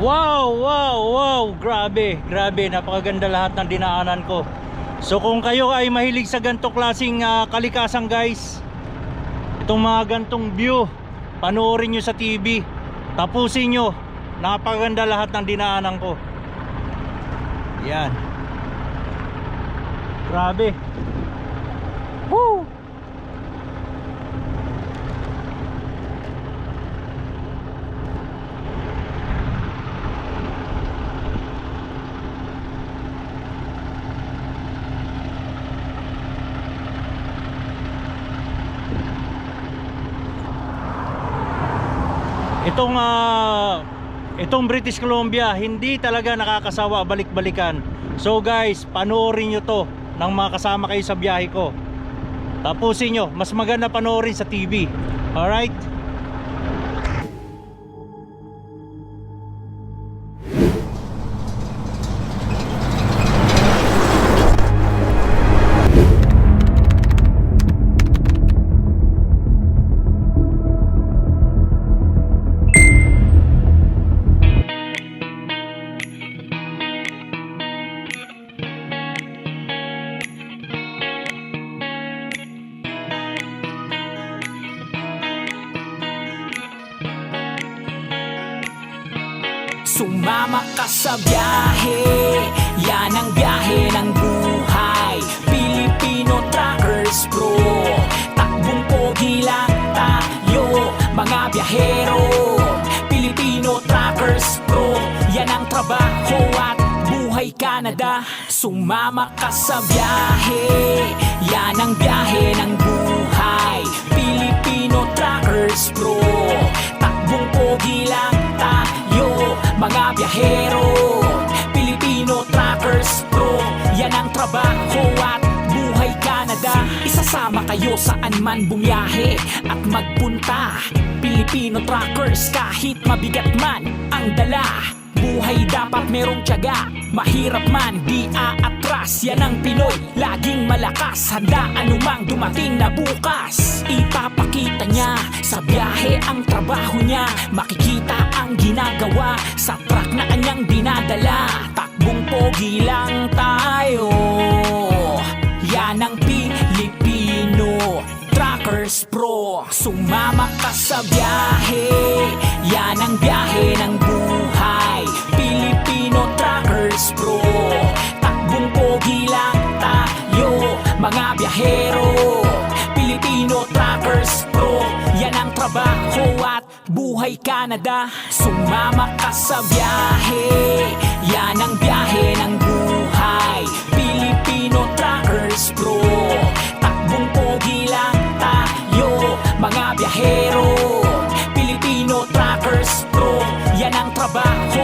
Wow, wow, wow, grabe, grabe, napakaganda lahat ng dinaanan ko. So kung kayo ay mahilig sa ganito klaseng ah, kalikasan guys, itong mga gantong view, panoorin nyo sa TV, tapusin nyo, napakaganda lahat ng dinaanan ko. Yan. Grabe. Woo! Itong ah, itong British Columbia hindi talaga nakakasawa balik-balikan. So guys, panoorin nyo to ng mga kasama kayo sa biyahe ko. Tapusin nyo, mas maganda panoorin sa TV. Alright? Trabaho at buhay Canada Sumama ka sa biyahe. Yan ang biyahe ng buhay. Filipino Truckers Pro Takbong pogi lang tayo Mga biyahero. Filipino Truckers Pro Yan ang trabaho at buhay Canada Isasama kayo saan man bumiyahe At magpunta. Filipino Truckers kahit mabigat man ang dala Buhay dapat merong tiyaga. Mahirap man, di aatras. Yan ang Pinoy, laging malakas. Handa anumang dumating na bukas. Ipapakita niya Sa biyahe ang trabaho niya. Makikita ang ginagawa Sa truck na kanyang dinadala. Takbong pogi lang tayo. Yan ang Pilipino Truckers Pro. Sumama ka sa biyahe. Yan ang biyahe ng buhay Truckers Pro Takbong pogi lang tayo Mga biyahero. Filipino Truckers Pro Yan ang trabaho at buhay Canada. Sumama ka sa biyahe. Yan ang biyahe ng buhay. Filipino Truckers Pro Takbong pogi lang tayo Mga biyahero. Filipino Truckers Pro Yan ang trabaho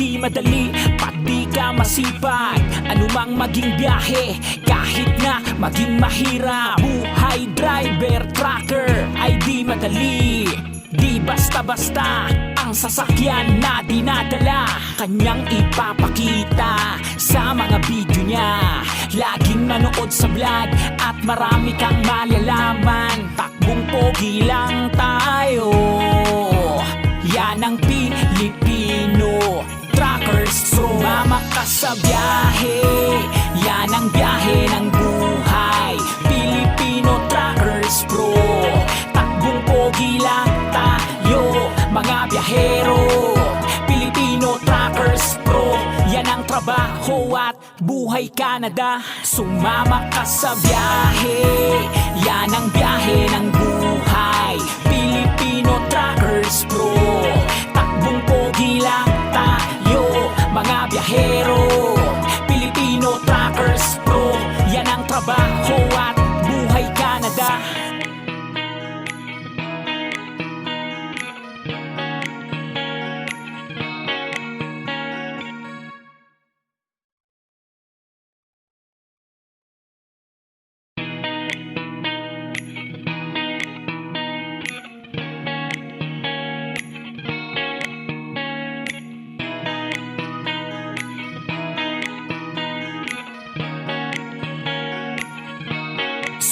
di madali Pati ka masipag. Anumang maging biyahe Kahit na maging mahirap. Buhay driver, trucker Ay di madali. Di basta-basta ang sasakyan na dinadala. Kanyang ipapakita sa mga video niya. Laging nanood sa vlog at marami kang malalaman. Takbong pogi lang tayo. Yan ang Pilipino Truckers Sumama ka sa biyahe Yan ang biyahe ng buhay. Filipino Truckers Pro Takbong pogi lang tayo Mga biyahero. Filipino Truckers Pro Yan ang trabaho at buhay Canada. Sumama ka sa biyahe Yan ang biyahe ng buhay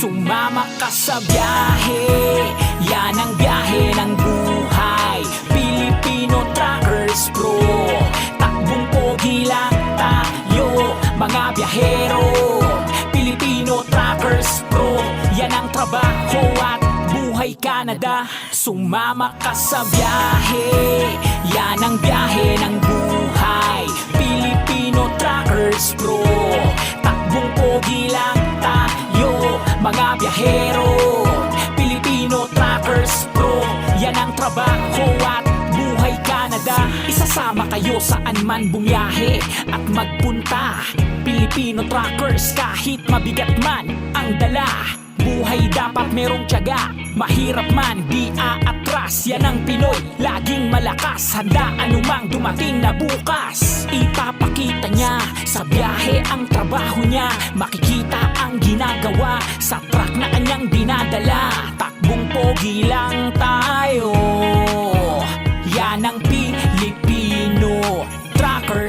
Sumama ka sa biyahe. Yan ang biyahe ng buhay. Filipino Truckers Pro Takbong pogi lang tayo Mga biyahero. Filipino Truckers Pro Yan ang trabaho at buhay Canada. Sumama ka sa biyahe. Yan ang biyahe ng buhay. Filipino Truckers Pro Takbong pogi lang Isasama kayo saan man bumiyahe At magpunta. Filipino Truckers kahit mabigat man ang dala. Buhay dapat merong tiyaga Mahirap man, di aatras. Yan ang Pinoy, laging malakas. Handa anumang dumating na bukas. Ipapakita niya Sa biyahe ang trabaho niya. Makikita ang ginagawa Sa truck na kanyang dinadala. Takbong pogi lang tayo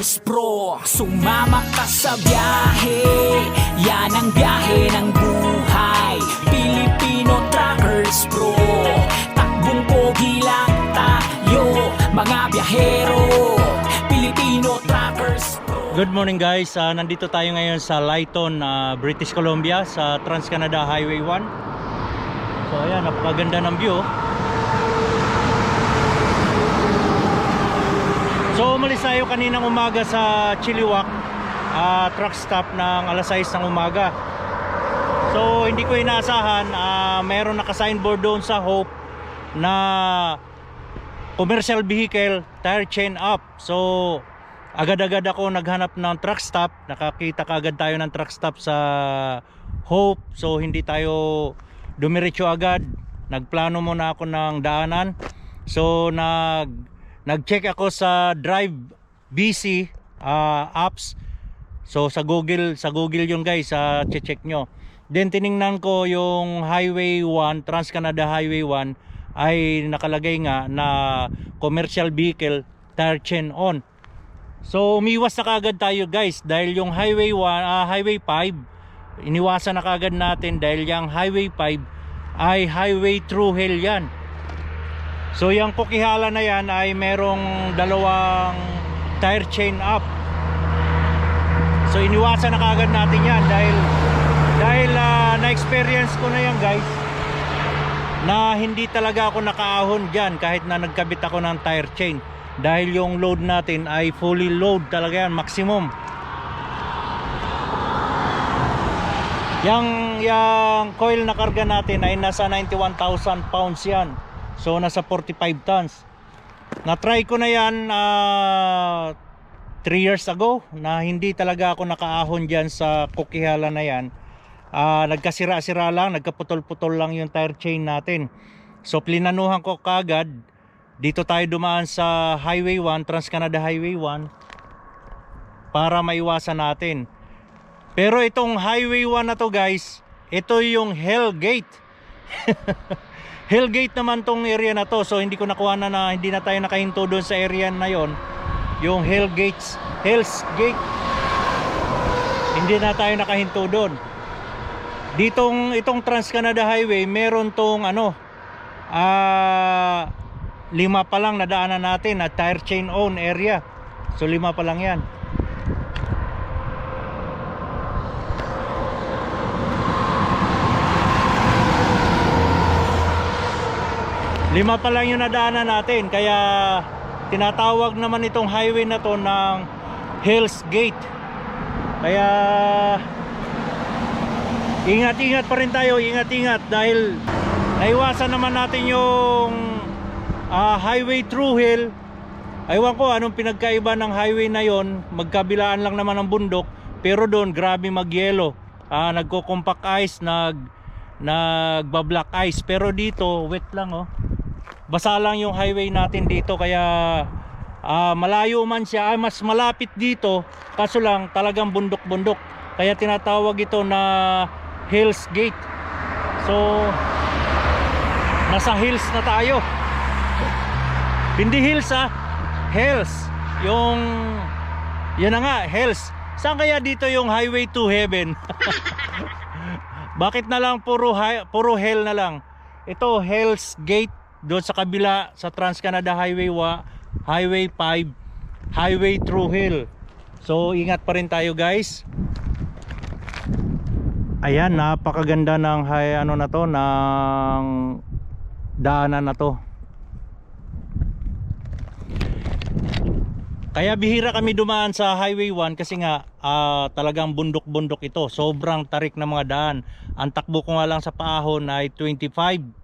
Truckers Pro Sumama ka sa biyahe. Yan ang biyahe ng buhay. Filipino Truckers Pro Takbong pogi lang tayo Mga biyahero. Filipino Truckers Pro Good morning guys, Ah, nandito tayo ngayon sa Lighton, ah, British Columbia sa Trans-Canada Highway 1 So ayan, napakaganda ng view So umalis tayo kaninang umaga sa Chilliwack ah, truck stop ng alas 6 ng umaga So hindi ko inaasahan, ah, mayroon naka-signboard doon sa Hope na commercial vehicle tire chain up. So agad-agad ako naghanap ng truck stop. Nakakita kaagad tayo ng truck stop sa Hope. So hindi tayo dumiretso agad. Nagplano muna ako ng daanan. So nag nag-check ako sa Drive BC ah, apps. So sa Google, sa Google yun guys, sa check nyo. Then tiningnan ko yung Highway 1, Trans-Canada Highway 1 ay nakalagay nga na commercial vehicle tire chain on. So umiwas na kagad tayo guys dahil yung Highway 1, ah, Highway 5 iniwasan na kagad natin dahil yung Highway 5 ay highway through hell yan. So yung kukihala na yan ay merong dalawang tire chain up. So iniwasan na kagad natin yan dahil dahil ah, na-experience ko na yan guys na hindi talaga ako nakaahon dyan kahit na nagkabit ako ng tire chain. Dahil yung load natin ay fully load talaga yan maximum. Yung, yung coil na karga natin ay nasa 91,000 pounds yan so nasa 45 tons na try ko na yan 3 years ago na hindi talaga ako nakaahon dyan sa kukihala na yan Ah, nagkasira-sira lang, nagkaputol-putol lang yung tire chain natin. So plinanuhan ko kagad dito tayo dumaan sa Highway 1, Trans-Canada Highway 1 para maiwasan natin. Pero itong Highway 1 na to guys, ito yung Hell Gate. Hell Gate naman tong area na to. So hindi ko nakuha na, na hindi na tayo nakahinto doon sa area na yon. Yung Hell Gates, Hell's Gate. Hindi na tayo nakahinto doon. Ditong itong Trans-Canada Highway, meron tong ano ah lima pa lang nadaanan natin at tire chain on area. So lima pa lang 'yan. Lima pa lang yung nadaanan natin kaya tinatawag naman itong highway na to ng Hell's Gate. Kaya Ingat-ingat pa rin tayo, ingat-ingat dahil naiwasan naman natin yung ah, highway through hill. Aywan ko anong pinagkaiba ng highway na yon, magkabilaan lang naman ng bundok, pero doon grabe magyelo. Ah, nagko-compact ice, nag nagba-black ice, pero dito wet lang oh. Basa lang yung highway natin dito kaya ah, malayo man siya, ay mas malapit dito, kaso lang talagang bundok-bundok. Kaya tinatawag ito na Hills Gate. So nasa hills na tayo. Hindi hills ah, hills. Yung yun na nga, hills. Saan kaya dito yung highway to heaven? Bakit na lang puro puro hell na lang? Ito Hell's Gate doon sa kabila sa Trans-Canada Highway wa, Highway 5, Highway through Hill. So ingat pa rin tayo guys. Ayan, napakaganda ng hay, ano na to ng daanan na to. Kaya bihira kami dumaan sa Highway 1 kasi nga ah, talagang bundok-bundok ito. Sobrang tarik ng mga daan. Ang takbo ko nga lang sa paahon ay 25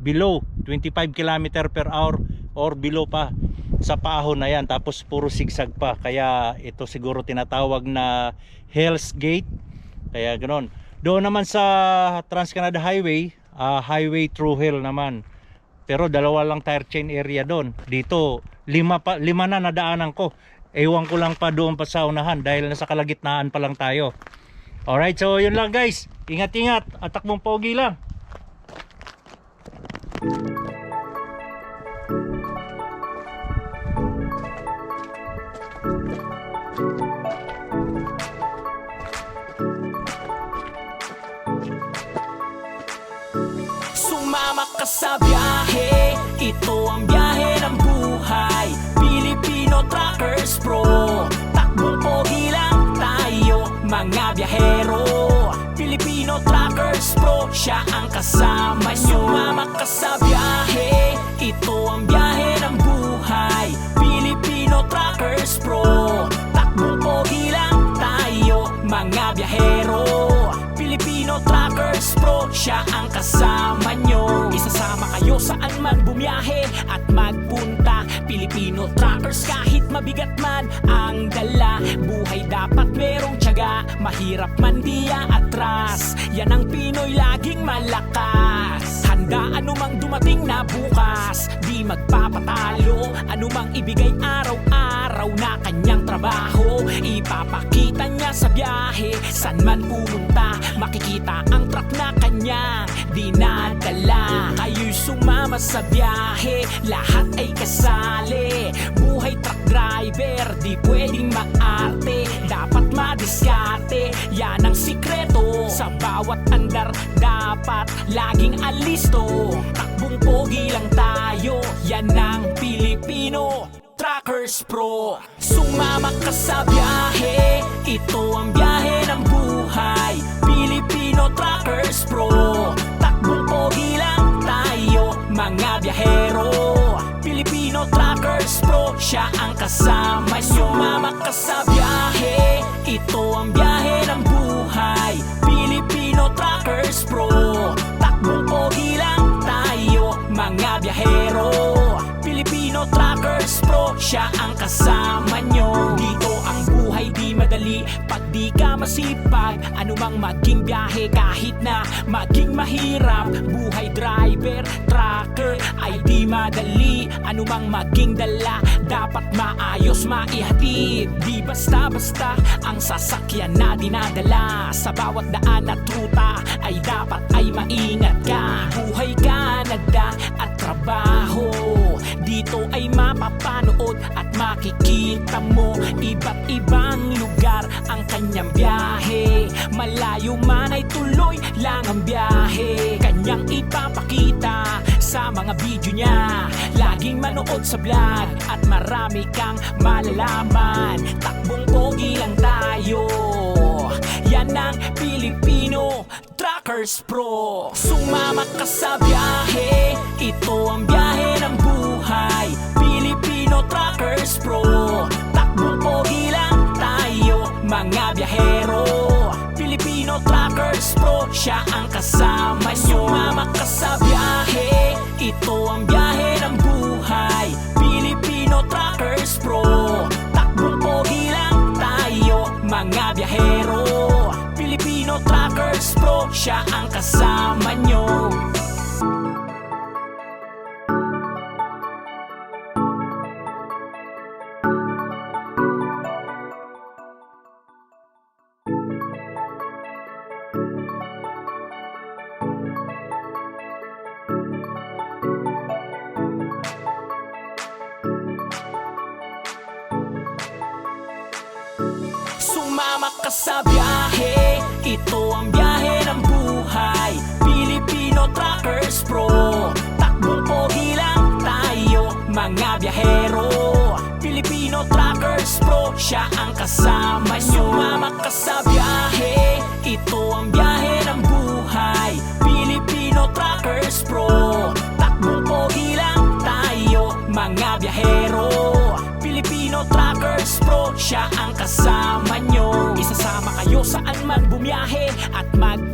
below 25 km per hour or below pa sa paahon na yan. Tapos puro sigsag pa. Kaya ito siguro tinatawag na Hell's Gate. Kaya ganoon doon naman sa Trans-Canada Highway ah, highway through hell naman. Pero dalawa lang tire chain area doon. Dito lima pa lima na nadaanan ko. Ewan ko lang pa doon pa sa unahan dahil nasa kalagitnaan pa lang tayo. Alright so yun lang guys. Ingat ingat at takbong pogi lang Sumama ka sa biyahe Ito ang biyahe ng buhay. Filipino Truckers Pro Takbong pogi lang tayo Mga biyahero Siya ang kasama nyo Sumama ka sa biyahe. Ito ang biyahe ng buhay. Filipino Truckers Pro Takbong pogi lang tayo Mga biyahero. Filipino Truckers Pro Siya ang kasama nyo. Isasama kayo saan man bumiyahe At magpunta. Filipino Truckers kahit mabigat man Ang dala Buhay tiyaga Mahirap man di atras Yan ang Pinoy laging malakas. Handa anumang dumating na bukas. Di magpapatalo Anumang ibigay araw-araw na kanyang trabaho. Ipapakita niya sa biyahe San man pumunta Makikita ang truck na kanyang dinadala Kayo'y sumama sa biyahe. Lahat ay kasali. Buhay truck driver Di pwedeng maarte Dapat madiskarte Yan ang sikreto. Sa bawat andar Dapat laging alisto. Takbong pogi lang tayo Yan ang Pilipino. Truckers Pro Sumama ka sa biyahe. Ito ang biyahe ng buhay. Filipino Truckers Pro Takbong pogi lang tayo Mga biyahero. Filipino Truckers Pro Siya ang kasama. Nyo Sumama ka sa biyahe Ito ang biyahe ng buhay. Filipino Truckers Pro Takbong pogi lang tayo Mga biyahero. Filipino Truckers Pro Siya ang kasama masipag. Anumang maging biyahe kahit na maging mahirap. Buhay driver, trucker ay di madali. Anumang maging dala Dapat maayos maihatid. Di basta-basta ang sasakyan na dinadala. Sa bawat daan at ruta ay dapat ay maingat ka. Buhay Canada at trabaho. Dito ay mapapanood at makikita mo. Iba't ibang lugar ang kanyang biyahe. Malayo man ay tuloy lang ang biyahe. Kanyang ipapakita sa mga video niya. Laging manood sa vlog at marami kang malalaman. Takbong pogi lang tayo. Yan ang Pilipino Truckers Pro Sumama ka sa biyahe. Ito ang biyahe ng buhay. Filipino Truckers Pro Takbong pogi lang tayo Mga biyahero. Filipino Truckers Pro Siya ang kasama. Sumama ka sa biyahe. Ito ang biyahe Siya ang kasama nyo. Sumama ka sa biyahe Ito ang Truckers Pro. Takbong pogi lang tayo Mga biyahero. Filipino Truckers Pro Siya ang kasama nyo. Sumama ka sa biyahe Ito ang biyahe ng buhay. Filipino Truckers Pro. Takbong mga biyahero. Filipino Truckers Pro, siya ang kasama nyo. Isasama kayo saan man bumiyahe at magpunta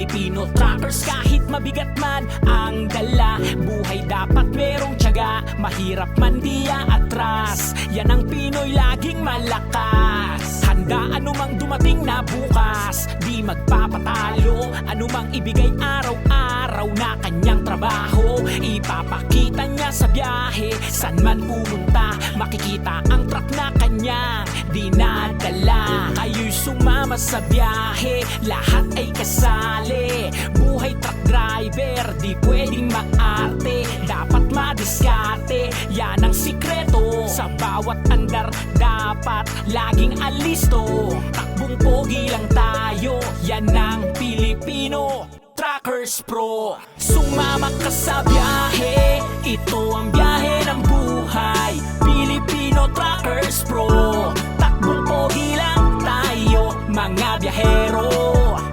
Filipino Truckers kahit mabigat man ang dala Buhay dapat merong tiyaga, mahirap man di atras Yan ang Pinoy laging malakas. Handa anumang dumating na bukas. Di magpapatalo Anumang ibigay araw-araw na kanyang trabaho. Ipapakita niya sa biyahe San man pumunta Makikita ang truck na kanyang dinadala Kayo'y sumama sa biyahe Lahat ay kasali. Buhay truck driver Di pwedeng maarte. Dapat madiskarte. Yan ang sikreto. Sa bawat andar Dapat laging alisto. Takbong pogi lang tayo. Yan ang Pilipino. Truckers Pro. Sumama ka sa biyahe. Ito ang biyahe ng buhay. Filipino Truckers Pro. Takbong pogi lang tayo Mga biyahero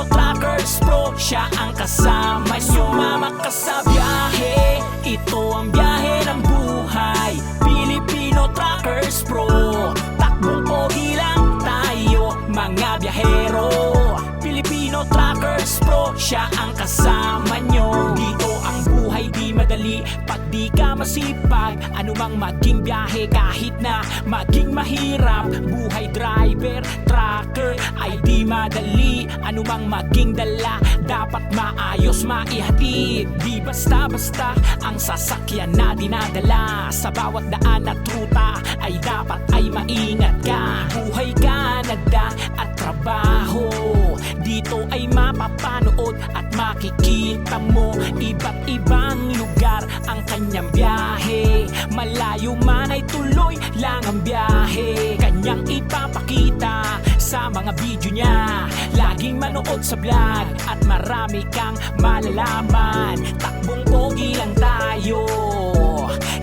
Filipino Truckers Pro Siya ang kasama. Nyo Sumama ka sa biyahe. Ito ang biyahe ng buhay. Filipino Truckers Pro Takbong pogi lang tayo Mga biyahero. Filipino Truckers Pro Siya ang kasama nyo. Dito ang di madali Pag di ka masipag Anumang maging biyahe kahit na maging mahirap. Buhay driver, trucker ay di madali Anumang maging dala Dapat maayos maihatid. Di basta-basta ang sasakyan na dinadala. Sa bawat daan at ruta ay dapat ay maingat ka. Buhay Canada at trabaho Dito ay mapapanood at makikita mo. Iba't ibang Malayo man ay tuloy lang ang biyahe. Kanyang ipapakita sa mga video niya. Laging manood sa vlog at marami kang malalaman. Takbong pogi lang tayo.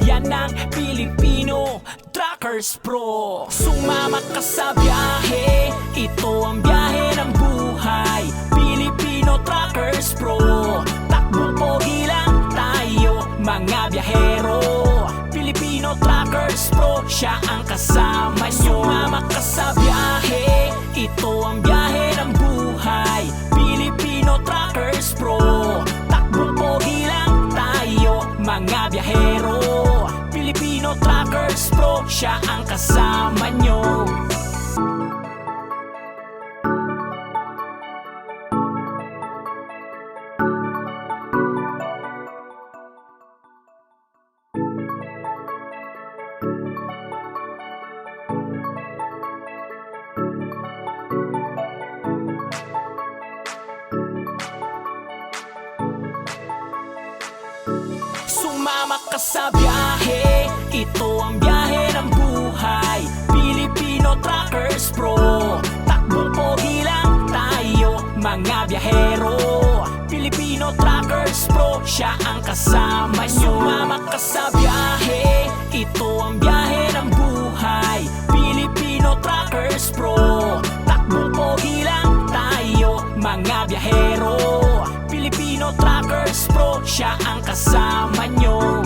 Yan ang Pilipino Truckers Pro. Sumama ka sa biyahe. Ito ang biyahe ng buhay. Filipino Truckers Pro. Takbong pogi lang tayo Mga biyahero Filipino Truckers Pro Siya ang kasama. Nyo Sumama ka sa biyahe. Ito ang biyahe ng buhay. Filipino Truckers Pro. Takbong pogi lang tayo Mga biyahero. Filipino Truckers Pro Siya ang kasama nyo ka sa biyahe Ito ang biyahe ng buhay. Pilipino Truckers Pro Takbo pogi lang tayo mga biyahero. Pilipino Truckers Pro Siya ang kasama nyo Sumama ka sa biyahe Ito ang biyahe ng buhay. Pilipino Truckers Pro Takbo pogi lang tayo mga biyahero. Pilipino Truckers Pro Siya ang kasama